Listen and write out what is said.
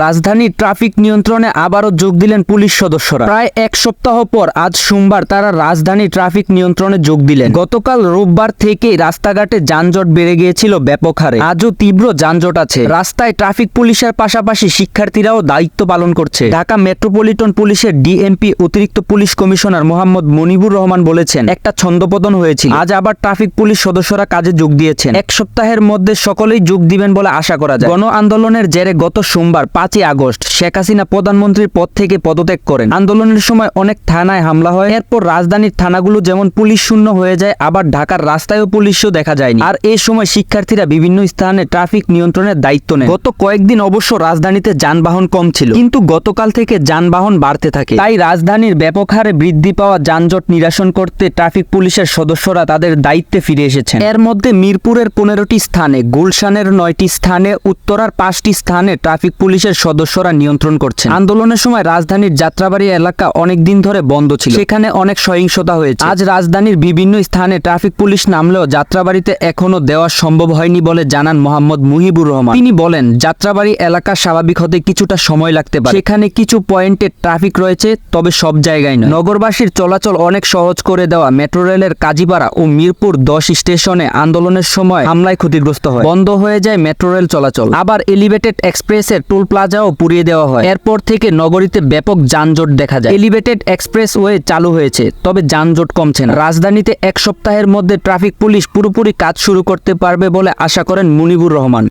রাজধানীর ট্রাফিক নিয়ন্ত্রণে আবারও যোগ দিলেন পুলিশ সদস্যরা। প্রায় এক সপ্তাহ পর আজ সোমবার তারা রাজধানী ট্রাফিক নিয়ন্ত্রণে যোগ দিলেন। গতকাল রোববার থেকেই রাস্তাঘাটে যানজট বেড়ে গিয়েছিল ব্যাপক হারে। আজও তীব্র যানজট আছে। রাস্তায় ট্রাফিক পুলিশের পাশাপাশি শিক্ষার্থীরাও দায়িত্ব পালন করছে। ঢাকা মেট্রোপলিটন পুলিশের ডিএমপি অতিরিক্ত পুলিশ কমিশনার মোহাম্মদ মনিবুর রহমান বলেছেন, একটা ছন্দপতন হয়েছিল। আজ আবার ট্রাফিক পুলিশ সদস্যরা কাজে যোগ দিয়েছেন। এক সপ্তাহের মধ্যে সকলেই যোগ দিবেন বলে আশা করা যায়। গণ আন্দোলনের জেরে গত সোমবার পাঁচই আগস্ট, শেখ হাসিনা প্রধানমন্ত্রীর পদ থেকে পদত্যাগ করেন। আন্দোলনের সময় অনেক থানায় হামলা হয়। এরপর রাজধানীর থানাগুলো যেমন পুলিশ শূন্য হয়ে যায়, আবার ঢাকার রাস্তায়ও পুলিশও দেখা যায়নি। আর এই সময় শিক্ষার্থীরা বিভিন্ন স্থানে ট্রাফিক নিয়ন্ত্রণের দায়িত্ব নেয়। গত কয়েকদিন অবশ্য রাজধানীতে যানবাহন কম ছিল। কিন্তু গতকাল থেকে যানবাহন বাড়তে থাকে। তাই রাজধানীর ব্যাপক হারে বৃদ্ধি পাওয়া যানজট নিরাসন করতে ট্রাফিক পুলিশের সদস্যরা তাদের দায়িত্বে ফিরে এসেছেন। এর মধ্যে মিরপুরের পনেরোটি স্থানে, গুলশানের নয়টি স্থানে, উত্তরার পাঁচটি স্থানে ট্রাফিক পুলিশের সদস্যরা নিয়ন্ত্রণ করছেন। আন্দোলনের সময় রাজধানীর যাত্রাবাড়ি এলাকা অনেক দিন ধরে বন্ধ ছিল। সেখানে অনেক সহিংসতা হয়েছে। আজ রাজধানীর বিভিন্ন স্থানে ট্রাফিক পুলিশ নামলেও যাত্রাবাড়িতে এখনও দেওয়া সম্ভব হয়নি বলে জানান মোহাম্মদ মুহিবুর রহমান। তিনি বলেন, যাত্রাবাড়ি এলাকা স্বাভাবিক হতে কিছুটা সময় লাগতে পারে। সেখানে কিছু পয়েন্টে ট্রাফিক রয়েছে, তবে সব জায়গায় নয়। নগরবাসীর চলাচল অনেক সহজ করে দেওয়া মেট্রো রেলের কাজীপাড়া ও মিরপুর দশ স্টেশনে আন্দোলনের সময় হামলায় ক্ষতিগ্রস্ত হয়। বন্ধ হয়ে যায় মেট্রো রেল চলাচল। আবার এলিভেটেড এক্সপ্রেসের টোল প্লাজাও পুড়িয়ে দেওয়া হয়। এরপর থেকে নগরীতে ব্যাপক যানজট দেখা যায়। এলিভেটেড এক্সপ্রেস ওয়ে চালু হয়েছে, তবে যানজট কমছে না। রাজধানীতে এক সপ্তাহের মধ্যে ট্রাফিক পুলিশ পুরোপুরি কাজ শুরু করতে পারবে বলে আশা করেন মুনিবুর রহমান।